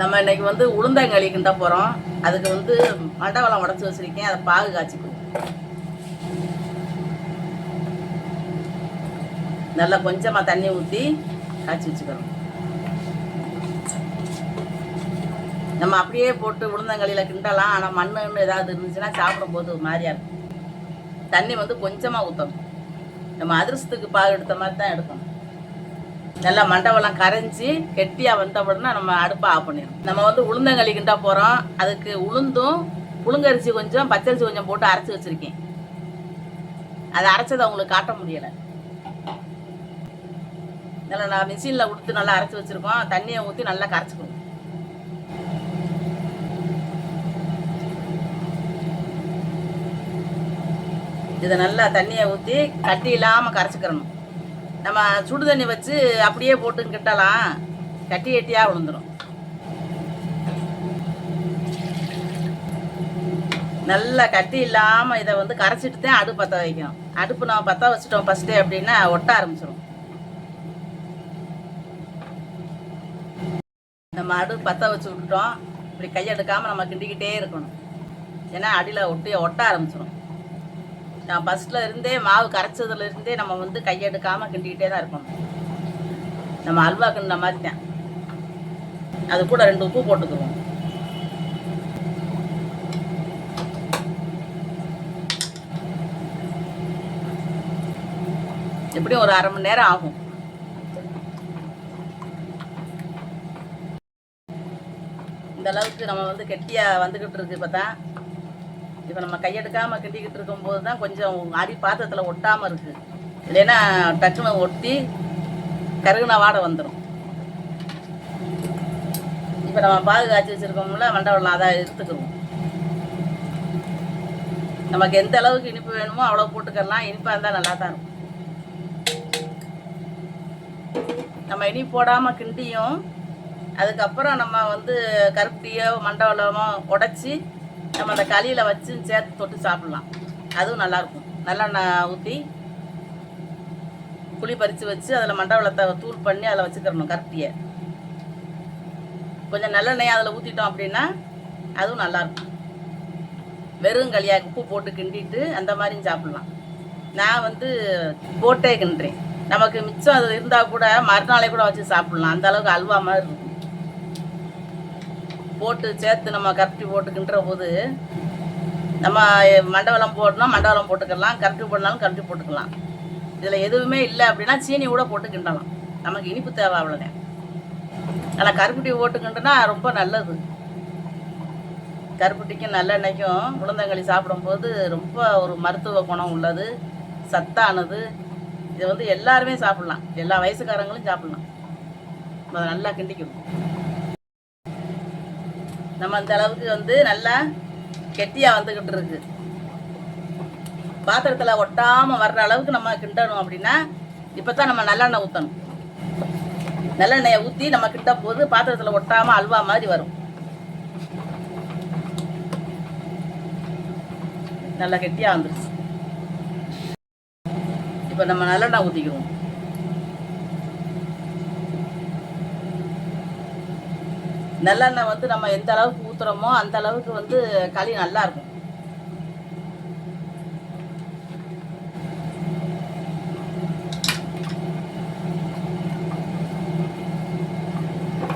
நம்ம இன்னைக்கு வந்து உளுந்தங்களி கிண்ட போகிறோம் அதுக்கு வந்து மண்டவளம் உடச்சி வச்சிருக்கேன். அதை பாகு காய்ச்சிக்கணும் நல்லா கொஞ்சமாக தண்ணி ஊற்றி காய்ச்சி வச்சுக்கிறோம் நம்ம அப்படியே போட்டு உளுந்தங்களியில் கிண்டலாம். ஆனால் மண்ணுன்னு ஏதாவது இருந்துச்சுன்னா சாப்பிடும்போது ஒரு மாதிரியா இருக்கும். தண்ணி வந்து கொஞ்சமாக ஊற்றணும் நம்ம அதிர்ஷ்டத்துக்கு பாகு எடுத்த மாதிரி தான் எடுக்கணும். நல்லா மண்டபம்லாம் கரைஞ்சி கெட்டியாக வந்த உடனே நம்ம அடுப்பை ஆஃப் பண்ணிடும் நம்ம வந்து உளுந்தங்களி கிண்டா போகிறோம் அதுக்கு உளுந்தும் புழுங்கரிசி கொஞ்சம் பச்சரிசி கொஞ்சம் போட்டு அரைச்சி வச்சுருக்கேன். அதை அரைச்சதை அவங்களுக்கு காட்ட முடியலை. நல்லா நான் மிஷினில் கொடுத்து நல்லா அரைச்சி வச்சுருக்கோம். தண்ணியை ஊற்றி நல்லா கரைச்சிக்கணும். இதை நல்லா தண்ணியை ஊற்றி கட்டி இல்லாமல் கரைச்சிக்கிறணும். நம்ம சுடு தண்ணி வச்சு அப்படியே போட்டு கிட்டலாம். கட்டி கட்டியாக விழுந்துடும் நல்லா கட்டி இல்லாமல் இதை வந்து கரைச்சிட்டு தான் அடுப்பு பற்ற வைக்கணும். அடுப்பு நம்ம பற்ற வச்சுட்டோம் ஃபஸ்ட்டு அப்படின்னா ஒட்ட ஆரம்பிச்சிடும் நம்ம அடுப்பு பற்ற வச்சு விட்டுட்டோம் இப்படி கையெடுக்காமல் நம்ம கிண்டிக்கிட்டே இருக்கணும். ஏன்னா அடியில் ஒட்டி ஒட்ட ஆரம்பிச்சிடும் நான் ஃபஸ்ட்டில் இருந்தே மாவு கரைச்சதுல இருந்தே நம்ம வந்து கையெடுக்காமல் கிண்டிக்கிட்டே தான் இருக்கணும் நம்ம அல்வா கிண்ட மாதிரி தான். அது கூட ரெண்டு உப்பு போட்டுக்குவோம். எப்படியும் ஒரு அரை மணி நேரம் ஆகும். இந்த அளவுக்கு நம்ம வந்து கெட்டியாக வந்துக்கிட்டு இருக்கு இப்போ தான் இப்போ நம்ம கையெடுக்காமல் கிண்டிக்கிட்டு இருக்கும்போது தான் கொஞ்சம் அடி பாத்திரத்தில் ஒட்டாமல் இருக்குது இல்லைன்னா டக்குன்னு ஒட்டி கருகுன வாடை வந்துடும் இப்போ நம்ம பாகு காய்ச்சி வச்சுருக்கோம்ல மண்டபம்லாம் அதை எடுத்துக்கிறோம் நமக்கு எந்த அளவுக்கு இனிப்பு வேணுமோ அவ்வளோ போட்டுக்கலாம். இனிப்பாக இருந்தால் நல்லா தான் இருக்கும். நம்ம இனிப்பு போடாமல் கிண்டியும் அதுக்கப்புறம் நம்ம வந்து கருப்பட்டியோ மண்டவளமோ உடச்சி நம்ம அந்த களியில் வச்சு சேர்த்து தொட்டு சாப்பிட்லாம். அதுவும் நல்லாயிருக்கும். நல்லெண்ணெய் ஊற்றி புளி பறித்து வச்சு அதில் மண்டவளத்தை தூள் பண்ணி அதில் வச்சுக்கிறணும் கருப்பட்டியை கொஞ்சம் நல்லெண்ணெய் அதில் ஊற்றிட்டோம் அப்படின்னா அதுவும் நல்லாயிருக்கும். வெறும் களியாக உப்பு போட்டு கிண்டிட்டு அந்த மாதிரியும் சாப்பிட்லாம். நான் வந்து போட்டே கிண்டுறேன். நமக்கு மிச்சம் அது இருந்தால் கூட மறுநாளே கூட வச்சு சாப்பிட்லாம். அந்த அளவுக்கு அல்வா மாதிரி இருக்கும். போட்டு சேர்த்து நம்ம கரட்டி போட்டு போது நம்ம மண்டபலம் போடணும் மண்டவளம் போட்டுக்கலாம். கரட்டி போடனாலும் கரட்டி போட்டுக்கலாம். இதில் எதுவுமே இல்லை அப்படின்னா சீனி கூட போட்டு கிண்டலாம் நமக்கு இனிப்பு தேவை அவ்வளோதான் ஆனால் கருப்பட்டி போட்டு ரொம்ப நல்லது. கருப்பட்டிக்கும் நல்லெண்ணெய்க்கும் உளுந்தங்களி சாப்பிடும்போது ரொம்ப ஒரு மருத்துவ குணம் உள்ளது. சத்தானது. இதை வந்து எல்லாருமே சாப்பிட்லாம். எல்லா வயசுக்காரங்களும் சாப்பிட்லாம். அதை நல்லா கிண்டிக்கணும். நம்ம அந்த அளவுக்கு வந்து நல்லா கெட்டியாக வந்துக்கிட்டு இருக்கு. பாத்திரத்தில் ஒட்டாமல் வர்ற அளவுக்கு நம்ம கிண்டணும் அப்படின்னா இப்போ தான் நம்ம நல்லெண்ணெய் ஊற்றணும் நல்லெண்ணெயை ஊற்றி நம்ம கிட்ட போது பாத்திரத்தில் ஒட்டாமல் அல்வா மாதிரி வரும். நல்லா கெட்டியாக வந்துருச்சு. இப்போ நம்ம நல்லெண்ணெய் ஊற்றிக்குவோம் நல்லெண்ணெய் வந்து நம்ம எந்த அளவுக்கு ஊற்றுறோமோ அந்த அளவுக்கு வந்து களி நல்லா இருக்கும்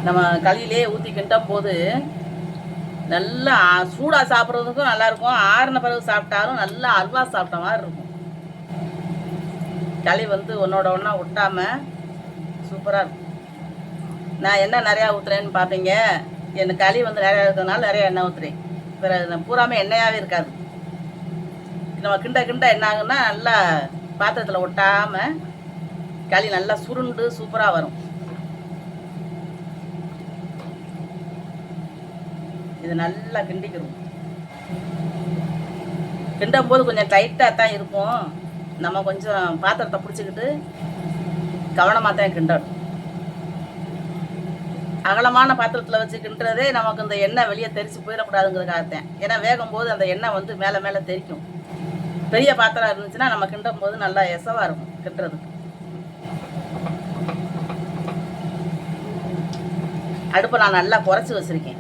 நம்ம களியிலே ஊற்றி போது நல்லா சூடாக சாப்பிட்றதுக்கும் நல்லா இருக்கும் ஆறின பிறகு சாப்பிட்டாலும் நல்லா அல்வா சாப்பிட்ட மாதிரி இருக்கும். களி வந்து ஒன்றோட ஒன்றா ஒட்டாமல் சூப்பராக இருக்கும். நான் என்ன நிறையா ஊற்றுறேன்னு பார்ப்பீங்க எனக்கு களி வந்து நிறையா இருக்கிறதுனால நிறைய எண்ணெய் ஊற்றுறேன் பிறகு பூராமே எண்ணெயாகவே இருக்காது. நம்ம கிண்ட கிண்ட என்ன ஆகுன்னா நல்லா பாத்திரத்தில் ஒட்டாமல் களி நல்லா சுருண்டு சூப்பராக வரும். இது நல்லா கிண்டிக்கிறோம் கிண்டும் போது கொஞ்சம் டைட்டாக தான் இருக்கும். நம்ம கொஞ்சம் பாத்திரத்தை பிடிச்சிக்கிட்டு கவனமாக தான் கிண்டணும். அகலமான பாத்திரத்தில் வச்சு கிண்டுறதே நமக்கு இந்த எண்ணெய் வெளியே தெரிச்சு போயிடக்கூடாதுங்கிறதுக்காகத்தேன் ஏன்னா வேகும் போது அந்த எண்ணெய் வந்து மேலே மேலே தெரிக்கும். பெரிய பாத்திரம் இருந்துச்சுன்னா நம்ம கிண்டும் போது நல்லா எசவாக இருக்கும் கிண்டுறதுக்கு. அடுப்பை நான் நல்லா குறைச்சி வச்சுருக்கேன்.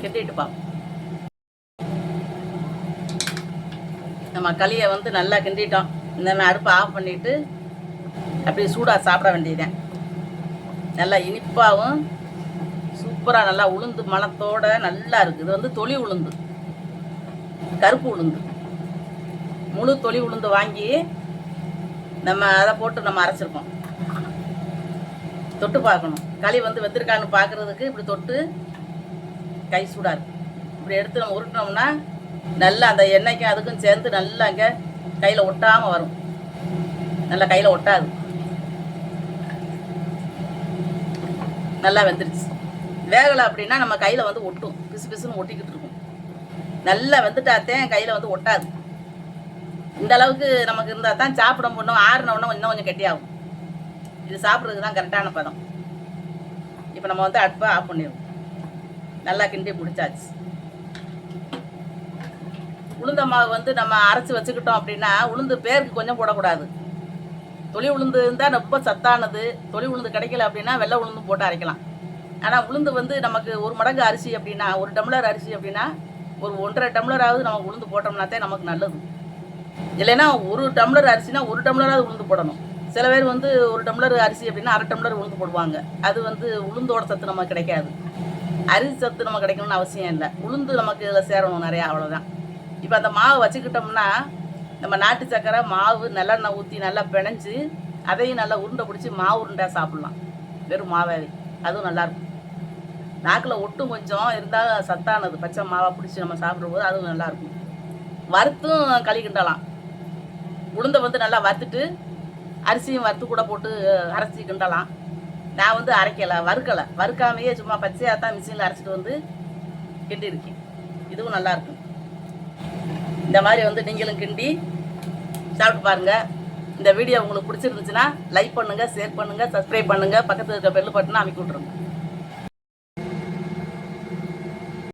கிண்டிட்டு பார்ப்போம் நம்ம களியை வந்து நல்லா கிண்டிட்டோம். இந்த மாதிரி அடுப்பை ஆஃப் பண்ணிவிட்டு அப்படியே சூடாக சாப்பிட வேண்டியதுதான். நல்லா இனிப்பாகவும் சூப்பராக நல்லா உளுந்து மணத்தோட நல்லா இருக்குது இது வந்து தொளி உளுந்து. கருப்பு உளுந்து. முழு தொளி உளுந்து வாங்கி நம்ம அதை போட்டு நம்ம அரைச்சிருக்கோம். தொட்டு பார்க்கணும். களி வந்து வெந்திருக்கான்னு பார்க்குறதுக்கு இப்படி தொட்டு கை சூடாக இருக்கு. இப்படி எடுத்து நம்ம உருட்டினோம்னா நல்லா அந்த எண்ணெய்க்கும் அதுக்கும் சேர்ந்து நல்லா அங்கே கையில் ஒட்டாமல் வரும். நல்லா கையில் ஒட்டாது. நல்லா வெந்துருச்சு. வேகலை அப்படின்னா நம்ம கையில் வந்து ஒட்டும். பிசு பிசுன்னு ஒட்டிக்கிட்டு இருக்கும். நல்லா வெந்துட்டாத்தேன் கையில் வந்து ஒட்டாது. இந்த அளவுக்கு நமக்கு இருந்தால் தான் சாப்பிட முடியும் ஆறுன உடனே இன்னும் கொஞ்சம் கெட்டியாகும். இது சாப்பிட்றதுக்கு தான் கரெக்டான பதம். இப்போ நம்ம வந்து அடுப்பை ஆஃப் பண்ணிடுவோம். நல்லா கிண்டி முடிச்சாச்சு. உளுந்த மாவு வந்து நம்ம அரைச்சி வச்சுக்கிட்டோம் அப்படின்னா உளுந்து பேருக்கு கொஞ்சம் போடக்கூடாது. தொழில் உளுந்து இருந்தால் ரொம்ப சத்தானது. தொழில் உளுந்து கிடைக்கல அப்படின்னா வெள்ளை உளுந்து போட்டு அரைக்கலாம். ஆனால் உளுந்து வந்து நமக்கு ஒரு மடங்கு அரிசி அப்படின்னா ஒரு டம்ளர் அரிசி அப்படின்னா ஒரு ஒன்றரை டம்ளராவது நமக்கு உளுந்து போட்டோம்னாத்தே நமக்கு நல்லது. இல்லைன்னா ஒரு டம்ளர் அரிசினா ஒரு டம்ளராவது உளுந்து போடணும். சில பேர் வந்து ஒரு டம்ளர் அரிசி அப்படின்னா அரை டம்ளர் உளுந்து போடுவாங்க. அது வந்து உளுந்தோட சத்து நமக்கு கிடைக்காது. அரிசி சத்து நமக்கு கிடைக்கணும்னு அவசியம் இல்லை. உளுந்து நமக்கு இதில் சேரணும் நிறையா அவ்வளோதான் இப்போ அந்த மாவு வச்சுக்கிட்டோம்னா நம்ம நாட்டு சக்கரை மாவு நல்லெண்ணெய் ஊற்றி நல்லா பிணைஞ்சு அதையும் நல்லா உருண்டை பிடிச்சி மாவு உருண்டையாக சாப்பிட்லாம். வெறும் மாவாவே. அதுவும் நல்லாயிருக்கும். நாக்கில் ஒட்டும் கொஞ்சம் இருந்தால் சத்தானது. பச்சை மாவை பிடிச்சி நம்ம சாப்பிடும்போது அதுவும் நல்லாயிருக்கும். வறுத்தும் களி கிண்டலாம் உளுந்தை வந்து நல்லா வறுத்துட்டு அரிசியும் வறுத்து கூட போட்டு அரைச்சி கிண்டலாம். நான் வந்து அரைக்கலை வறுக்கலை. வறுக்காமையே சும்மா பச்சையாக தான் மிஷினில் அரைச்சிட்டு வந்து கிண்டியிருக்கேன். இதுவும் நல்லாயிருக்கும். இந்த மாதிரி வந்து நீங்களும் கிண்டி சாப்பிட்டு பாருங்கள் இந்த வீடியோ உங்களுக்கு பிடிச்சிருந்துச்சுன்னா லைக் பண்ணுங்கள் ஷேர் பண்ணுங்கள் சப்ஸ்கிரைப் பண்ணுங்கள் பக்கத்தில் இருக்க பெல் பட்டனை அமைக்கி விட்ருங்க